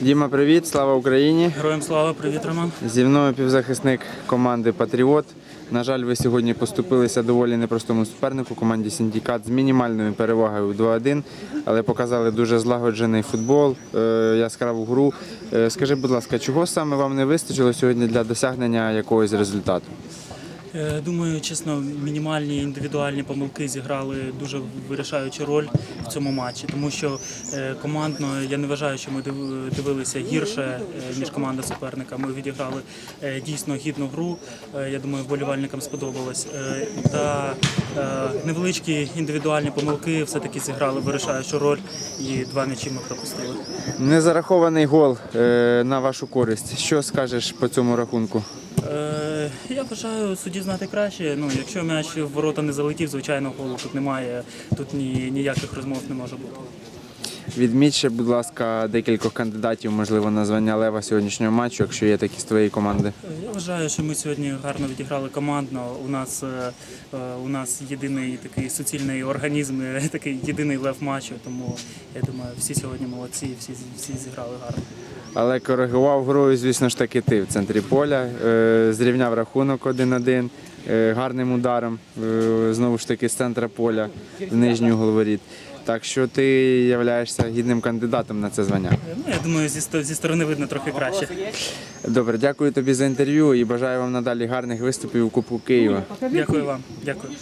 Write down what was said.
Діма, привіт, слава Україні! Героям слава, привіт, Роман. Зі мною півзахисник команди Патріот. На жаль, ви сьогодні поступилися доволі непростому супернику команді Синдикат з мінімальною перевагою 2-1, але показали дуже злагоджений футбол, е, яскраву гру. Е, Скажи, будь ласка, чого саме вам не вистачило сьогодні для досягнення якогось результату? Е, Думаю, чесно, мінімальні індивідуальні помилки зіграли дуже вирішаючу роль в цьому матчі, тому що е, командно я не вважаю, що ми дивилися гірше е, ніж команда суперника. Ми відіграли дійсно гідну гру. Я думаю, вболівальникам сподобалось. Та невеличкі індивідуальні помилки все-таки зіграли вирішаючу роль, і два м'ячі ми пропустили. Незарахований гол на вашу користь. Що скажеш по цьому рахунку? Я бажаю судді знати краще. Ну, якщо м'яч в ворота не залетів, звичайно, голу тут немає. Тут ні, ніяких розмов не може бути. Відміть ще, будь ласка, декількох кандидатів, можливо, на звання лева сьогоднішнього матчу, якщо є такі з твоєї команди. Я вважаю, що ми сьогодні гарно відіграли командно. У нас, е, е, у нас єдиний такий суцільний організм, е, такий єдиний лев матчу. Тому я думаю, всі сьогодні молодці, всі, всі зіграли гарно. Але коригував грою, звісно ж таки, ти в центрі поля. Е, Зрівняв рахунок 1-1 е, гарним ударом, е, знову ж таки, з центра поля в нижню головоріт. Так що ти являєшся гідним кандидатом на це звання. Ну, я думаю, зі, зі сторони видно трохи краще. Добре, дякую тобі за інтерв'ю і бажаю вам надалі гарних виступів у Кубку Києва. Дякую вам. Дякую.